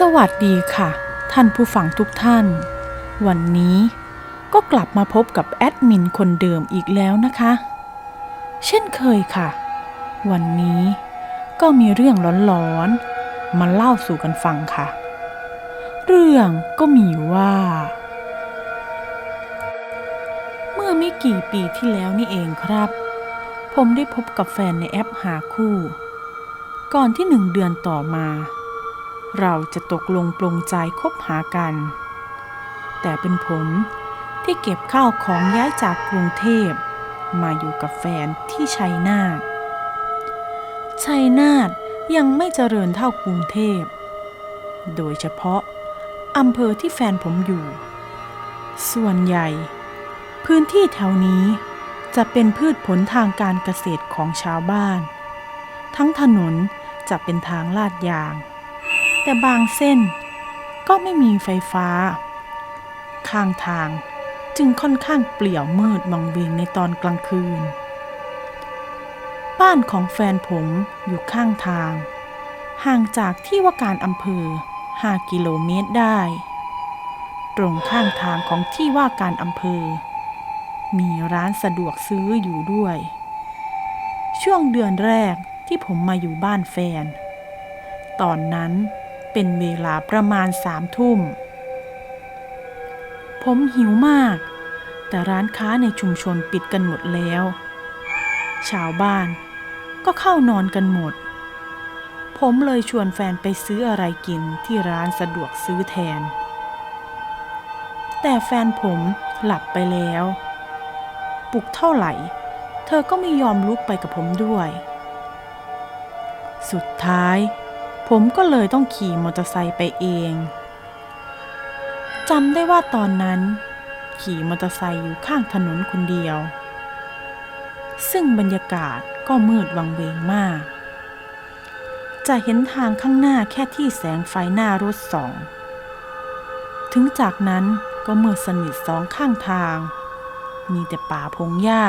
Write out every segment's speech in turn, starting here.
สวัสดีค่ะ ท่านผู้ฟังทุกท่าน วันนี้ก็กลับมาพบกับแอดมินคนเดิมอีกแล้วนะคะ เช่นเคยค่ะ วันนี้ก็มีเรื่องร้อนๆมาเล่าสู่กันฟังค่ะ เรื่องก็มีว่า เมื่อไม่กี่ปีที่แล้วนี่เองครับ ผมได้พบกับแฟนในแอปหาคู่ ก่อนที่หนึ่งเดือนต่อมา เราจะตกลงปลงใจคบหากัน แต่เป็นผมที่เก็บข้าวของย้ายจากกรุงเทพ มาอยู่กับแฟนที่ชัยนาท ชัยนาทยังไม่เจริญเท่ากรุงเทพ โดยเฉพาะอำเภอที่แฟนผมอยู่ ส่วนใหญ่ พื้นที่แถวนี้จะเป็นพืชผลทางการเกษตรของชาวบ้าน ทั้งถนนจะเป็นทางลาดยาง แต่บางเส้นก็ไม่มีไฟฟ้า ข้างทางจึงค่อนข้างเปลี่ยวมืดวังเวงในตอนกลางคืน บ้านของแฟนผมอยู่ข้างทาง ห่างจากที่ว่าการอำเภอ 5 กิโลเมตรได้ ตรงข้างทางของที่ว่าการอำเภอ มีร้านสะดวกซื้ออยู่ด้วย ช่วงเดือนแรกที่ผมมาอยู่บ้านแฟน ตอนนั้น เป็นเวลาประมาณสามทุ่ม ผมหิวมาก แต่ร้านค้าในชุมชนปิดกันหมดแล้ว ชาวบ้านก็เข้านอนกันหมด ผมเลยชวนแฟนไปซื้ออะไรกินที่ร้านสะดวกซื้อแทน แต่แฟนผมหลับไปแล้ว ปลุกเท่าไหร่ เธอก็ไม่ยอมลุกไปกับผมด้วย สุดท้าย ผมก็เลยต้องขี่มอเตอร์ไซค์ไปเองจำได้ว่าตอนนั้น ขี่มอเตอร์ไซค์อยู่ข้างถนนคนเดียว ซึ่งบรรยากาศก็มืดวังเวงมาก จะเห็นทางข้างหน้าแค่ที่แสงไฟหน้ารถสอง ถึงจากนั้นก็มืดสนิทสองข้างทาง มีแต่ป่าพงหญ้า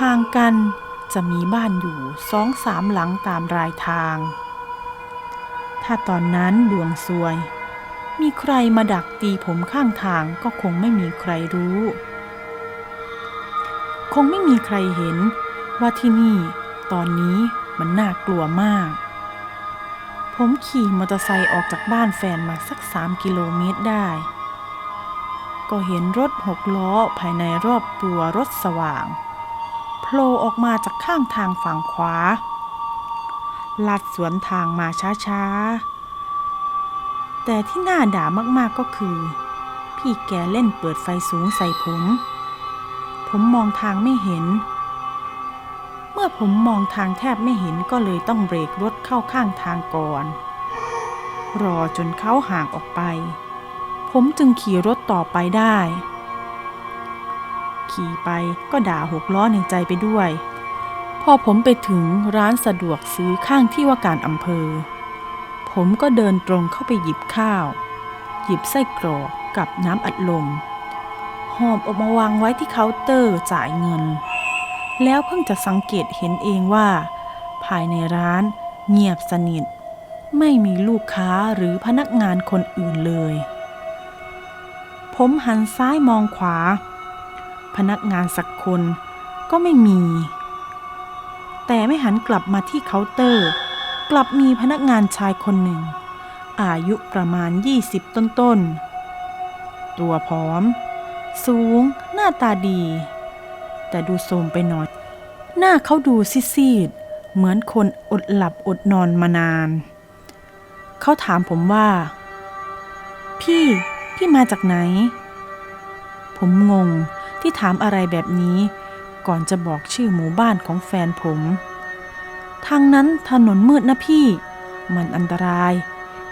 ห่างกันจะมีบ้านอยู่สองสามหลังตามรายทาง ถ้าตอนนั้นดวงซวย มีใครมาดักตีผมข้างทางก็คงไม่มีใครรู้ คงไม่มีใครเห็นว่าที่นี่ตอนนี้มันน่ากลัวมาก ผมขี่มอเตอร์ไซค์ออกจากบ้านแฟนมาสักสามกิโลเมตรได้ ก็เห็นรถหกล้อภายในรอบตัวรถสว่างโผล่ออกมาจากข้างทางฝั่งขวา ลัดสวนทางมาช้าๆ แต่ที่น่าด่ามากๆก็คือ พี่แกเล่นเปิดไฟสูงใส่ผม ผมมองทางไม่เห็น เมื่อผมมองทางแทบไม่เห็นก็เลยต้องเบรกรถเข้าข้างทางก่อน รอจนเขาห่างออกไป ผมจึงขี่รถต่อไปได้ ขี่ไปก็ด่าหกล้อในใจไปด้วย พอผมไปถึงร้านสะดวกซื้อข้างที่ว่าการอำเภอ ผมก็เดินตรงเข้าไปหยิบข้าว หยิบไส้กรอกกับน้ำอัดลมหอบออกมาวางไว้ที่เคาน์เตอร์จ่ายเงิน แล้วเพิ่งจะสังเกตเห็นเองว่า ภายในร้านเงียบสนิท ไม่มีลูกค้าหรือพนักงานคนอื่นเลย ผมหันซ้ายมองขวา พนักงานสักคนก็ไม่มี แต่ไม่หันกลับมาที่เคาน์เตอร์ กลับมีพนักงานชายคนหนึ่ง อายุประมาณ 20 ต้นๆ ตัวผอม สูง หน้าตาดี แต่ดูโทรมไปหน่อย หน้าเขาดูซีดๆ เหมือนคนอดหลับอดนอนมานาน เขาถามผมว่า พี่ พี่มาจากไหน ผมงงที่ถามอะไรแบบนี้ ก่อนจะบอกชื่อหมู่บ้านของแฟนผม ทางนั้นถนนมืดนะพี่ มันอันตราย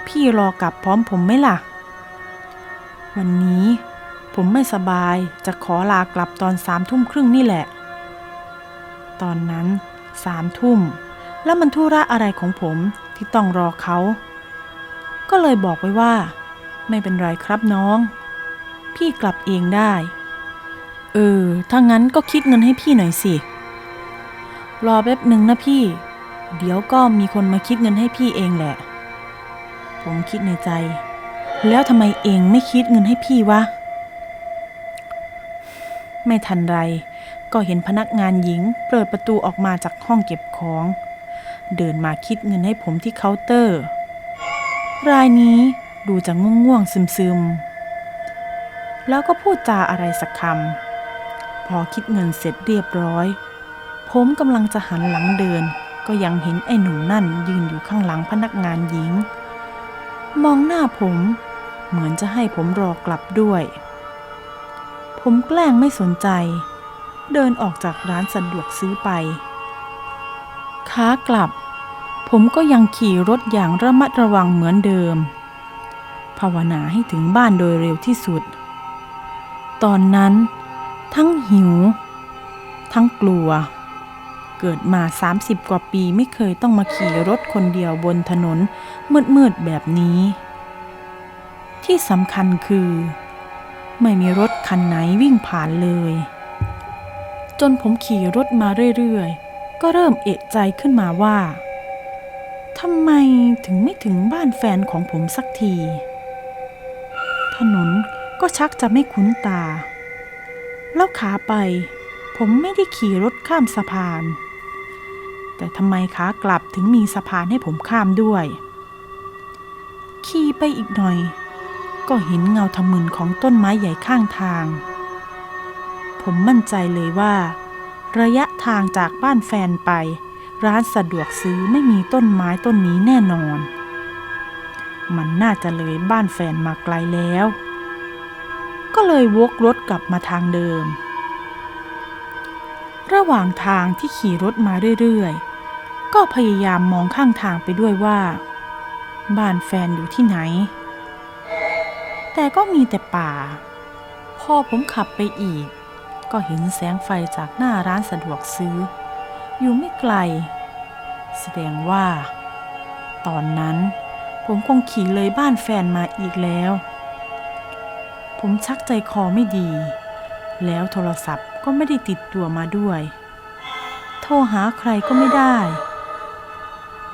พี่รอกลับพร้อมผมไหมล่ะ วันนี้ผมไม่สบายจะขอลากลับตอนสามทุ่มครึ่งนี่แหละ ตอนนั้นสามทุ่ม แล้วมันธุระอะไรของผมที่ต้องรอเขา ก็เลยบอกไปว่า ไม่เป็นไรครับน้อง พี่กลับเองได้ เออ ถ้างั้นก็คิดเงินให้พี่หน่อยสิ รอแป๊บหนึ่งนะพี่ เดี๋ยวก็มีคนมาคิดเงินให้พี่เองแหละ ผมคิดในใจ แล้วทำไมเองไม่คิดเงินให้พี่วะ ไม่ทันไร ก็เห็นพนักงานหญิง เปิดประตูออกมาจากห้องเก็บของ เดินมาคิดเงินให้ผมที่เคาน์เตอร์ รายนี้ดูจะง่วงๆซึมๆ แล้วก็พูดจาอะไรสักคำ พอคิดเงินเสร็จเรียบร้อย ผมกำลังจะหันหลังเดิน ก็ยังเห็นไอ้หนุ่มนั่นยืนอยู่ข้างหลังพนักงานหญิง มองหน้าผม เหมือนจะให้ผมรอกลับด้วย ผมแกล้งไม่สนใจ เดินออกจากร้านสะดวกซื้อไปขากลับ ผมก็ยังขี่รถอย่างระมัดระวังเหมือนเดิม ภาวนาให้ถึงบ้านโดยเร็วที่สุด ตอนนั้น ทั้งหิว ทั้งกลัว เกิดมา 30 กว่าปีไม่เคยต้องมาขี่รถคนเดียวบนถนน มืดๆแบบนี้ ที่สำคัญคือ ไม่มีรถคันไหนวิ่งผ่านเลย จนผมขี่รถมาเรื่อยๆ ก็เริ่มเอะใจขึ้นมาว่าทำไมถึงไม่ถึงบ้านแฟนของผมสักที ถนนก็ชักจะไม่คุ้นตา แล้วขาไป ผมไม่ได้ขี่รถข้ามสะพาน แต่ทำไมขากลับถึงมีสะพานให้ผมข้ามด้วย ขี่ไปอีกหน่อย ก็เห็นเงาทะมึนของต้นไม้ใหญ่ข้างทาง ผมมั่นใจเลยว่า ระยะทางจากบ้านแฟนไป ร้านสะดวกซื้อไม่มีต้นไม้ต้นนี้แน่นอน มันน่าจะเลยบ้านแฟนมาไกลแล้ว ก็เลยวกรถกลับมาทางเดิม ระหว่างทางที่ขี่รถมาเรื่อยๆ ก็พยายามมองข้างทางไปด้วยว่า บ้านแฟนอยู่ที่ไหน แต่ก็มีแต่ป่า พอผมขับไปอีก ก็เห็นแสงไฟจากหน้าร้านสะดวกซื้อ อยู่ไม่ไกล แสดงว่า ตอนนั้นผมคงขี่เลยบ้านแฟนมาอีกแล้ว ผมชักใจคอไม่ดี แล้วโทรศัพท์ก็ไม่ได้ติดตัวมาด้วย โทรหาใครก็ไม่ได้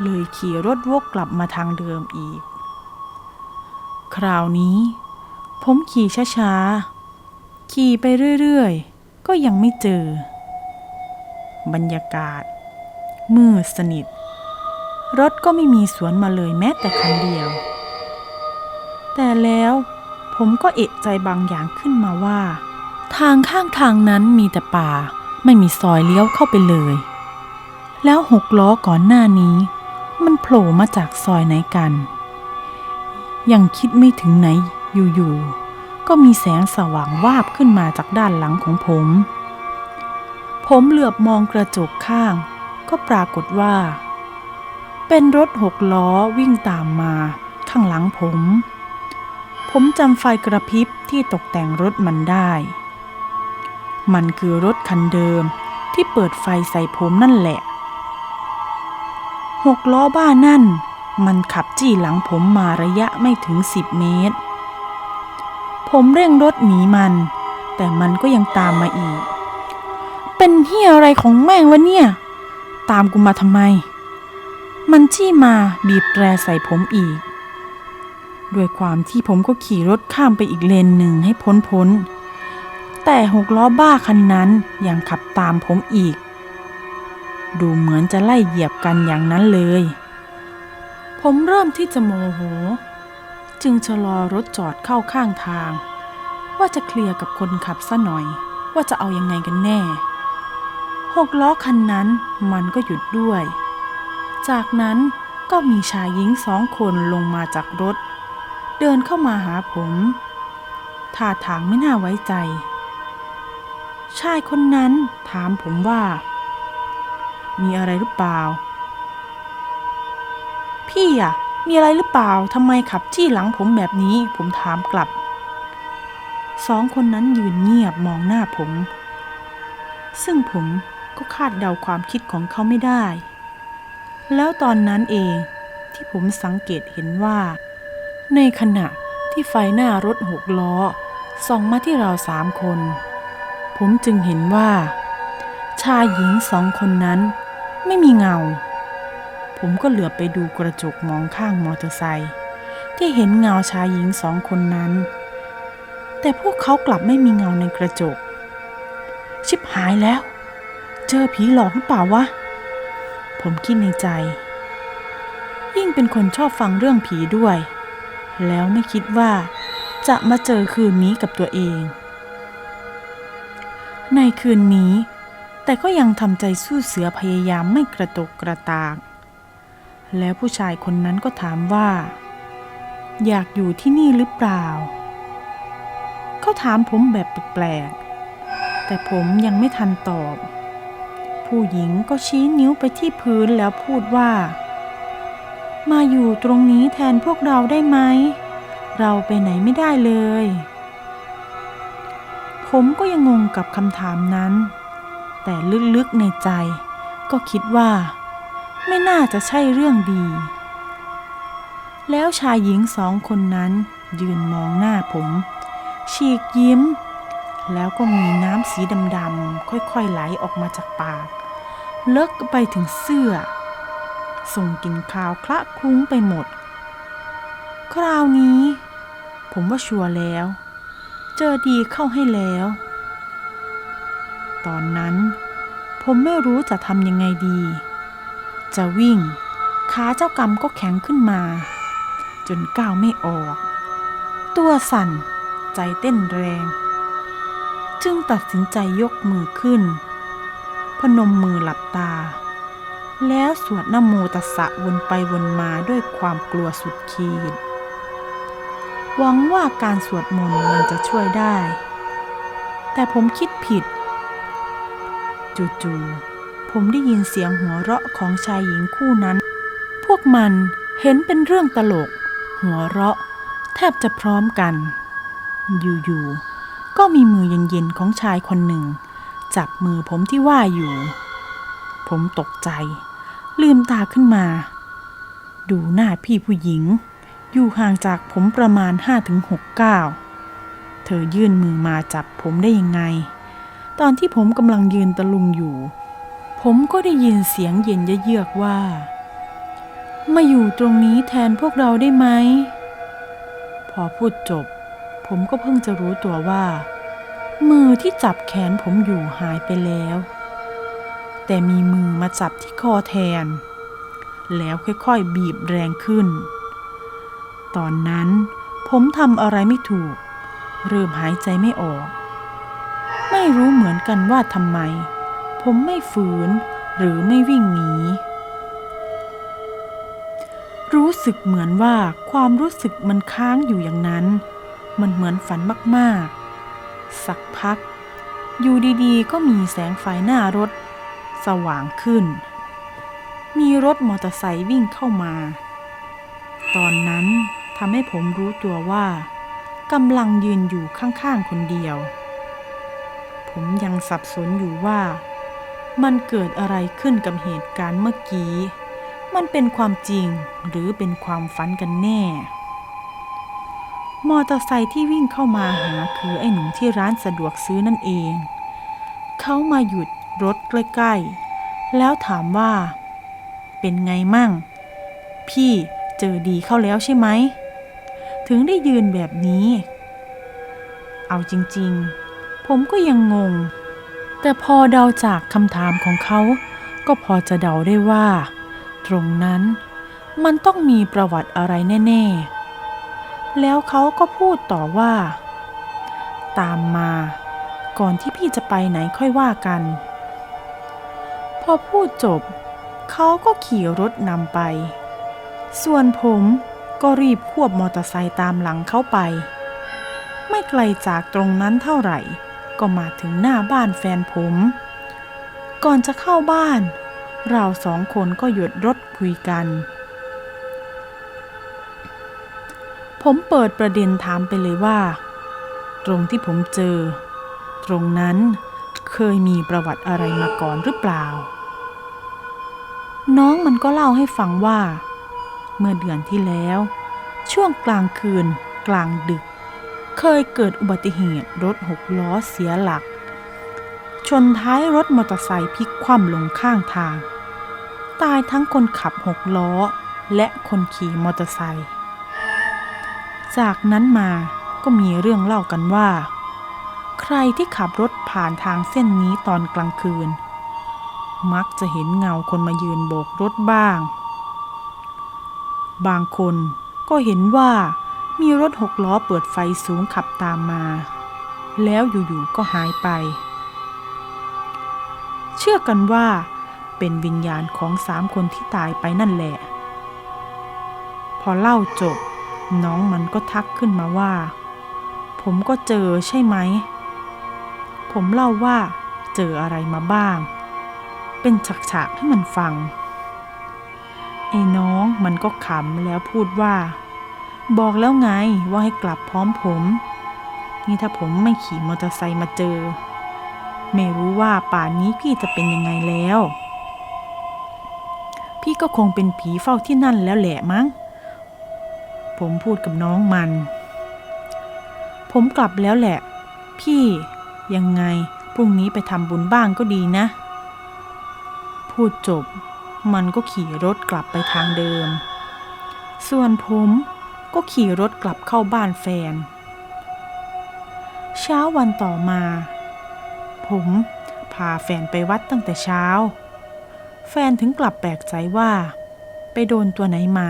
เลยขี่รถวกกลับมาทางเดิมอีก คราวนี้ ผมขี่ช้าๆ ขี่ไปเรื่อยๆ ก็ยังไม่เจอ บรรยากาศ มืดสนิท รถก็ไม่มีสวนมาเลยแม้แต่คันเดียว แต่แล้ว ผมก็เอะใจบางอย่างขึ้นมาว่า ทางข้างทางนั้นมีแต่ป่า ไม่มีซอยเลี้ยวเข้าไปเลย แล้วหกล้อก่อนหน้านี้ มันโผล่มาจากซอยไหนกัน ยังคิดไม่ถึงไหนอยู่ๆก็มีแสงสว่างวาบขึ้นมาจากด้านหลังของผม ผมเหลือบมองกระจกข้าง ก็ปรากฏว่า เป็นรถหกล้อวิ่งตามมาข้างหลังผม ผมจำไฟกระพริบที่ตกแต่งรถมันได้ มันคือรถคันเดิมที่เปิดไฟใส่ผมนั่นแหละ หกล้อบ้านั่น มันขับจี้หลังผมมาระยะไม่ถึงสิบเมตร ผมเร่งรถหนีมัน แต่มันก็ยังตามมาอีก เป็นเฮียอะไรของแม่งวะเนี่ย ตามกูมาทำไม มันจี้มาบีบแตรใส่ผมอีก ด้วยความที่ผมก็ขี่รถข้ามไปอีกเลนหนึ่งให้พ้นพ้น แต่หกล้อบ้าคันนั้นยังขับตามผมอีก ดูเหมือนจะไล่เหยียบกันอย่างนั้นเลย ผมเริ่มที่จะโมโห จึงชะลอรถจอดเข้าข้างทาง ว่าจะเคลียร์กับคนขับซะหน่อย ว่าจะเอายังไงกันแน่หกล้อคันนั้นมันก็หยุดด้วย จากนั้นก็มีชายหญิงสองคนลงมาจากรถ เดินเข้ามาหาผมท่าทางไม่น่าไว้ใจ ชายคนนั้นถามผมว่า มีอะไรหรือเปล่า พี่อะมีอะไรหรือเปล่าทำไมขับจี้หลังผมแบบนี้ ผมถามกลับ สองคนนั้นยืนเงียบมองหน้าผม ซึ่งผมก็คาดเดาความคิดของเขาไม่ได้ แล้วตอนนั้นเองที่ผมสังเกตเห็นว่า ในขณะที่ไฟหน้ารถหกล้อส่องมาที่เราสามคน ผมจึงเห็นว่า ชายหญิงสองคนนั้นไม่มีเงา ผมก็เหลือไปดูกระจกมองข้างมอเตอร์ไซค์ที่เห็นเงาชายหญิงสองคนนั้น แต่พวกเขากลับไม่มีเงาในกระจก ชิบหายแล้ว เจอผีหลอกหรือเปล่าวะ ผมคิดในใจ ยิ่งเป็นคนชอบฟังเรื่องผีด้วย แล้วไม่คิดว่าจะมาเจอคืนนี้กับตัวเอง ในคืนนี้ แต่ก็ยังทำใจสู้เสือพยายามไม่กระตกกระตาก แล้วผู้ชายคนนั้นก็ถามว่า อยากอยู่ที่นี่หรือเปล่า เขาถามผมแบบแปลกๆแต่ผมยังไม่ทันตอบ ผู้หญิงก็ชี้นิ้วไปที่พื้นแล้วพูดว่า มาอยู่ตรงนี้แทนพวกเราได้ไหม เราไปไหนไม่ได้เลย ผมก็ยังงงกับคำถามนั้น แต่ลึกๆในใจ ก็คิดว่า ไม่น่าจะใช่เรื่องดี แล้วชายหญิงสองคนนั้นยืนมองหน้าผม ฉีกยิ้ม แล้วก็มีน้ำสีดำๆค่อยๆไหลออกมาจากปาก เลิกไปถึงเสื้อ ส่งกลิ่นคาวคละคลุ้งไปหมด คราวนี้ ผมว่าชัวร์แล้ว เจอดีเข้าให้แล้ว ตอนนั้น ผมไม่รู้จะทำยังไงดี จะวิ่งขาเจ้ากรรมก็แข็งขึ้นมา จนก้าวไม่ออก ตัวสั่นใจเต้นแรง จึงตัดสินใจยกมือขึ้น พนมมือหลับตา แล้วสวดนโมตัสสะวนไปวนมาด้วยความกลัวสุดขีด หวังว่าการสวดมนต์มันจะช่วยได้ แต่ผมคิดผิด จู่ๆผมได้ยินเสียงหัวเราะของชายหญิงคู่นั้น พวกมันเห็นเป็นเรื่องตลก หัวเราะ แทบจะพร้อมกัน อยู่ๆก็มีมือเย็นๆของชายคนหนึ่ง จับมือผมที่ว่าอยู่ ผมตกใจ ลืมตาขึ้นมา ดูหน้าพี่ผู้หญิง อยู่ห่างจากผมประมาณ5-6ก้าวเธอยื่นมือมาจับผมได้ยังไง ตอนที่ผมกำลังยืนตะลุงอยู่ ผมก็ได้ยินเสียงเย็นเยือกว่า มาอยู่ตรงนี้แทนพวกเราได้ไหม พอพูดจบ ผมก็เพิ่งจะรู้ตัวว่า มือที่จับแขนผมอยู่หายไปแล้ว แต่มีมือมาจับที่คอแทน แล้วค่อยๆบีบแรงขึ้น ตอนนั้นผมทำอะไรไม่ถูก เริ่มหายใจไม่ออก ไม่รู้เหมือนกันว่าทำไม ผมไม่ฝืนหรือไม่วิ่งหนี รู้สึกเหมือนว่าความรู้สึกมันค้างอยู่อย่างนั้น มันเหมือนฝันมากๆ สักพัก อยู่ดีๆ ก็มีแสงไฟหน้ารถ สว่างขึ้น มีรถมอเตอร์ไซค์วิ่งเข้ามา ตอนนั้นทำให้ผมรู้ตัวว่ากำลังยืนอยู่ข้างๆคนเดียว ผมยังสับสนอยู่ว่า มันเกิดอะไรขึ้นกับเหตุการณ์เมื่อกี้ มันเป็นความจริงหรือเป็นความฝันกันแน่ มอเตอร์ไซค์ที่วิ่งเข้ามาหาคือไอ้หนุ่มที่ร้านสะดวกซื้อนั่นเอง เขามาหยุด รถใกล้ๆ แล้วถามว่า เป็นไงมั่ง พี่เจอดีเข้าแล้วใช่ไหม ถึงได้ยืนแบบนี้ เอาจริงๆ ผมก็ยังงง แต่พอเดาจากคำถามของเขา ก็พอจะเดาได้ว่า ตรงนั้นมันต้องมีประวัติอะไรแน่ ๆ แล้วเขาก็พูดต่อว่า ตามมาก่อนที่พี่จะไปไหนค่อยว่ากัน พอพูดจบ เขาก็ขี่รถนำไป ส่วนผมก็รีบควบมอเตอร์ไซค์ตามหลังเขาไป ไม่ไกลจากตรงนั้นเท่าไหร่ ก็มาถึงหน้าบ้านแฟนผม ก่อนจะเข้าบ้าน เราสองคนก็หยุดรถคุยกัน ผมเปิดประเด็นถามไปเลยว่า ตรงที่ผมเจอ ตรงนั้นเคยมีประวัติอะไรมาก่อนหรือเปล่า น้องมันก็เล่าให้ฟังว่า เมื่อเดือนที่แล้ว ช่วงกลางคืน กลางดึก เคยเกิดอุบัติเหตุรถหกล้อเสียหลัก ชนท้ายรถมอเตอร์ไซค์พลิกคว่ำลงข้างทาง ตายทั้งคนขับหกล้อ และคนขี่มอเตอร์ไซค์จากนั้นมาก็มีเรื่องเล่ากันว่า ใครที่ขับรถผ่านทางเส้นนี้ตอนกลางคืน มักจะเห็นเงาคนมายืนโบกรถบ้าง บางคนก็เห็นว่ามีรถหกล้อเปิดไฟสูงขับตามมา แล้วอยู่ๆก็หายไป เชื่อกันว่าเป็นวิญญาณของสามคนที่ตายไปนั่นแหละ พอเล่าจบ น้องมันก็ทักขึ้นมาว่า ผมก็เจอใช่ไหม ผมเล่าว่าเจออะไรมาบ้าง เป็นฉากๆให้มันฟัง ไอ้น้องมันก็ขำแล้วพูดว่า บอกแล้วไงว่าให้กลับพร้อมผม นี่ถ้าผมไม่ขี่มอเตอร์ไซค์มาเจอ ไม่รู้ว่าป่านนี้พี่จะเป็นยังไงแล้ว พี่ก็คงเป็นผีเฝ้าที่นั่นแล้วแหละมั้ง ผมพูดกับน้องมัน ผมกลับแล้วแหละ พี่ยังไงพรุ่งนี้ไปทำบุญบ้างก็ดีนะ พูดจบ มันก็ขี่รถกลับไปทางเดิม ส่วนผมก็ขี่รถกลับเข้าบ้านแฟน เช้าวันต่อมา ผมพาแฟนไปวัดตั้งแต่เช้า แฟนถึงกลับแปลกใจว่า ไปโดนตัวไหนมา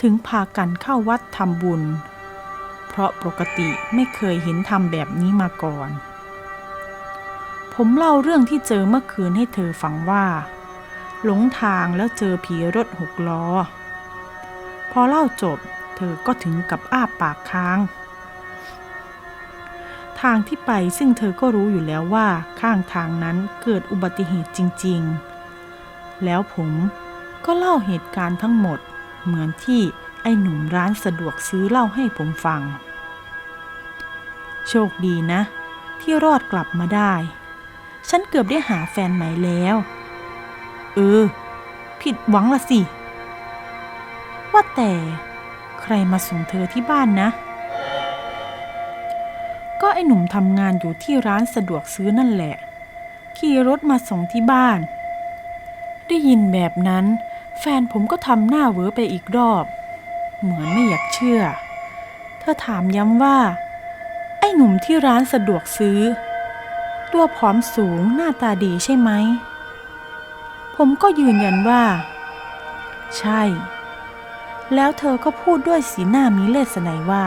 ถึงพากันเข้าวัดทำบุญ เพราะปกติไม่เคยเห็นทำแบบนี้มาก่อน ผมเล่าเรื่องที่เจอเมื่อคืนให้เธอฟังว่า หลงทางแล้วเจอผีรถหกล้อ พอเล่าจบ เธอก็ถึงกับอ้าปากค้าง ทางที่ไปซึ่งเธอก็รู้อยู่แล้วว่าข้างทางนั้นเกิดอุบัติเหตุจริง ๆ แล้วผมก็เล่าเหตุการณ์ทั้งหมดเหมือนที่ไอ้หนุ่มร้านสะดวกซื้อเล่าให้ผมฟัง โชคดีนะ ที่รอดกลับมาได้ ฉันเกือบได้หาแฟนใหม่แล้ว เออ ผิดหวังละสิ ว่าแต่ใครมาส่งเธอที่บ้านนะ ก็ไอ้หนุ่มทำงานอยู่ที่ร้านสะดวกซื้อนั่นแหละ ขี่รถมาส่งที่บ้าน ได้ยินแบบนั้น แฟนผมก็ทำหน้าเวอไปอีกรอบ เหมือนไม่อยากเชื่อ เธอถามย้ำว่า ไอ้หนุ่มที่ร้านสะดวกซื้อ ตัวผอมสูงหน้าตาดีใช่ไหม ผมก็ยืนยันว่า ใช่ แล้วเธอก็พูดด้วยสีหน้ามีเลสไนว่า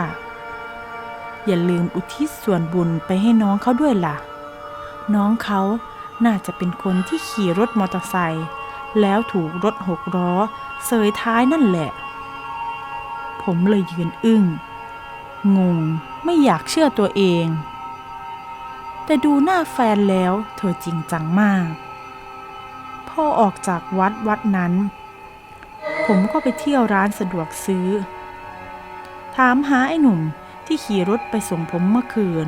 อย่าลืมอุทิศส่วนบุญไปให้น้องเขาด้วยล่ะ น้องเขาน่าจะเป็นคนที่ขี่รถมอเตอร์ไซค์แล้วถูกรถหกล้อเสยท้ายนั่นแหละ ผมเลยยืนอึ้ง งงไม่อยากเชื่อตัวเอง แต่ดูหน้าแฟนแล้วเธอจริงจังมาก พอออกจากวัดวัดนั้น ผมก็ไปเที่ยวร้านสะดวกซื้อ ถามหาไอ้หนุ่มที่ขี่รถไปส่งผมเมื่อคืน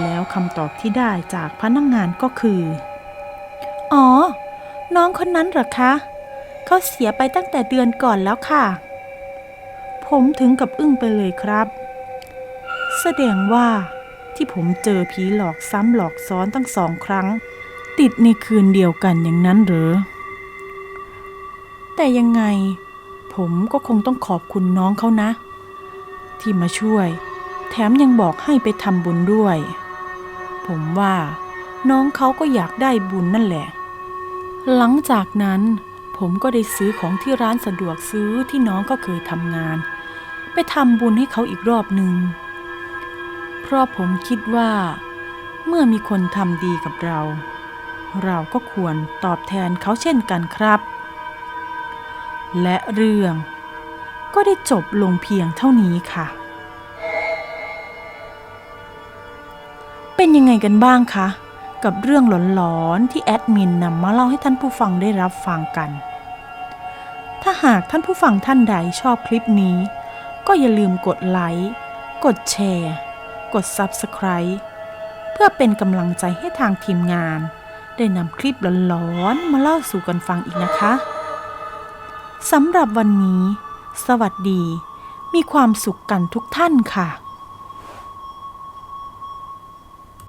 แล้วคำตอบที่ได้จากพนักงงานก็คือ อ๋อ น้องคนนั้นหรอคะ เขาเสียไปตั้งแต่เดือนก่อนแล้วค่ะ ผมถึงกับอึ้งไปเลยครับ แสดงว่าที่ผมเจอผีหลอกซ้ำหลอกซ้อนตั้งสองครั้ง ติดในคืนเดียวกันอย่างนั้นหรือแต่ยังไง ผมก็คงต้องขอบคุณน้องเขานะ ที่มาช่วย แถมยังบอกให้ไปทำบุญด้วย ผมว่า น้องเขาก็อยากได้บุญนั่นแหละ หลังจากนั้น ผมก็ได้ซื้อของที่ร้านสะดวกซื้อที่น้องก็เคยทำงาน ไปทำบุญให้เขาอีกรอบหนึ่งเพราะผมคิดว่า เมื่อมีคนทำดีกับเรา เราก็ควรตอบแทนเขาเช่นกันครับ และเรื่องก็ได้จบลงเพียงเท่านี้ค่ะ เป็นยังไงกันบ้างคะ กับเรื่องหลอนๆที่แอดมินนำมาเล่าให้ท่านผู้ฟังได้รับฟังกัน ถ้าหากท่านผู้ฟังท่านใดชอบคลิปนี้ ก็อย่าลืมกดไลค์ กดแชร์ กด Subscribe เพื่อเป็นกำลังใจให้ทางทีมงาน ได้นำคลิปหลอนๆมาเล่าสู่กันฟังอีกนะคะสำหรับวันนี้ สวัสดี มีความสุขกันทุกท่านค่ะ